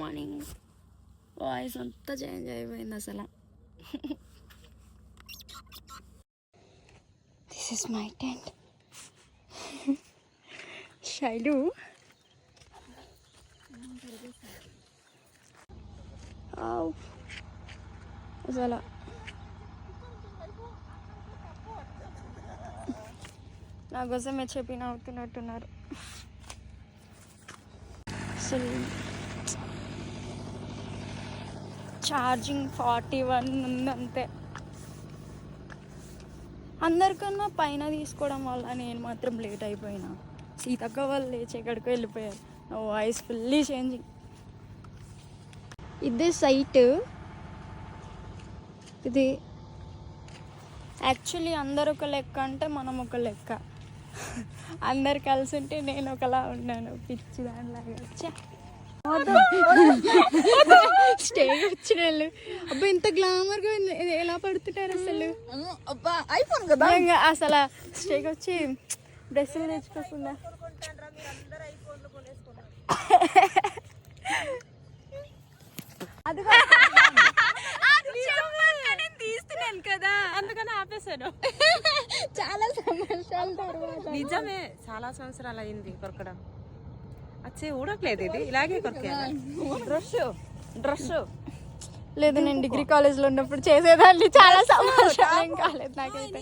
Morning voice అంతా change అయిపోయింది అసలు. This is my tent Shailu ఆవ్. అసలు నా కోసం చెప్పి అవుతున్నట్టున్నారు. అసలు ఛార్జింగ్ ఫార్టీ వన్ ఉందంతే. అందరికన్నా పైన తీసుకోవడం వల్ల నేను మాత్రం లేట్ అయిపోయినా. సీతక్క వాళ్ళు లేచి ఎక్కడికో వెళ్ళిపోయారు. నా వాయిస్ ఫుల్లీ చేంజింగ్ ఇదే సైట్ ఇది యాక్చువల్లీ అందరు ఒక లెక్క అంటే మనం ఒక లెక్క. అందరు కలిసి ఉంటే నేను ఒకలా ఉన్నాను. పిచ్చి దానిలాగా వచ్చా స్టేజ్ వచ్చిన వాళ్ళు అబ్బా ఇంత గ్లామర్గా ఉంది. ఇది ఎలా పడుతుంటారు అసలు? అబ్బా ఐఫోన్ కదా. అసలు స్టేజ్ వచ్చి డ్రెస్సులు తెచ్చుకోకుండా తీస్తున్నాను కదా. అందుకని ఆపేశాను. చాలా సంవత్సరాల తర్వాత. నిజమే చాలా సంవత్సరాలు అయింది కొరకడం. వచ్చే ఊడట్లేదు ఇది. ఇలాగే డ్రెస్ డ్రెస్ లేదు నేను డిగ్రీ కాలేజ్లో ఉన్నప్పుడు చేసేదాన్ని. చాలా ఏం కాలేదు నాకైతే.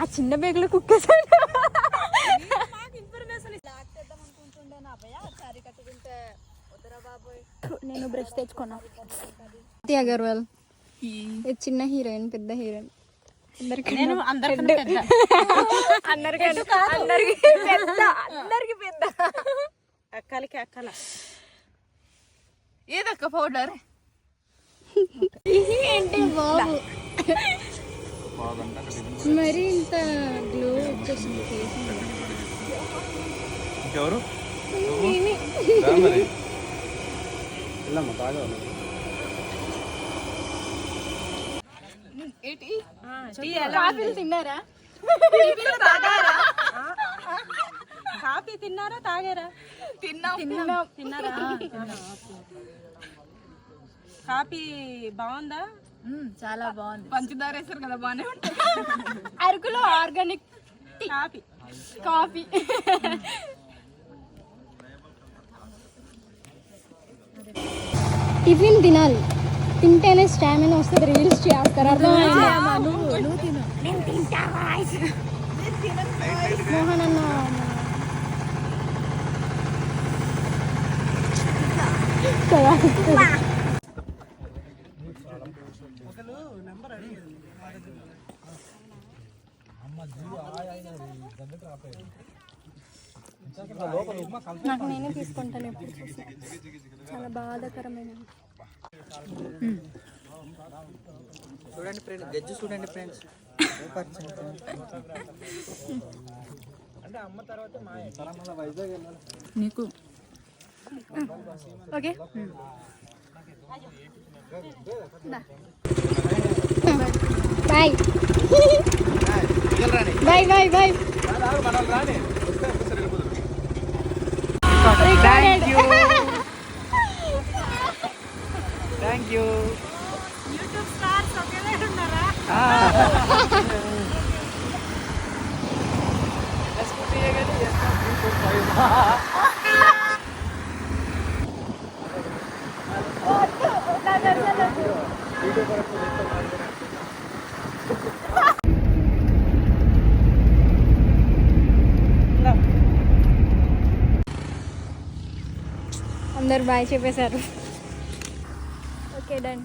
ఆ చిన్న బ్యాగ్లో కుక్కేసాడు ఇన్ఫర్మేషన్ నేను బ్రష్ తెచ్చుకున్నా. అగర్వాల్. ఇది చిన్న హీరోయిన్ పెద్ద హీరోయిన్. నేను అందరికన్నా పెద్ద. అందరికీ అందరికి పెద్ద. అందరికి పెద్ద. అక్కలకి అక్కల. ఏదక్క పౌడర్ ఏంటి బాబు? మరి ఇంత గ్లో వచ్చేసింది face మీద. ఇంకెవరు? నేనే. రా మరి. వెళ్ళమ్మా బాగా కాఫీలు తిన్నారా? కాఫీ తిన్నారా తాగారా? తిన్నాం. తిన్నాం. తిన్నారా? కాఫీ బాగుందా? చాలా బాగుంది. పంచదార వేస్తారు కదా బాగానే ఉంటుంది. అరకులో ఆర్గానిక్ కాఫీ. కాఫీ. టిఫిన్ తినాలి. తింటేనే స్టామినా వస్తుంది రీల్స్ చేస్తారు మోహన్ అన్న. నాకు నేనే తీసుకుంటాను ఎప్పుడు చూసినా. చాలా బాధాకరమైన చూడండి ఫ్రెండ్స్ గజ్జు చూడండి ఫ్రెండ్స్. నీకు. Okay. Bye. Bye bye bye. Thank you thank you YouTube stars ఒకేలా ఉన్నారా? అందరు బాయ్ చెప్పేశారు. Okay done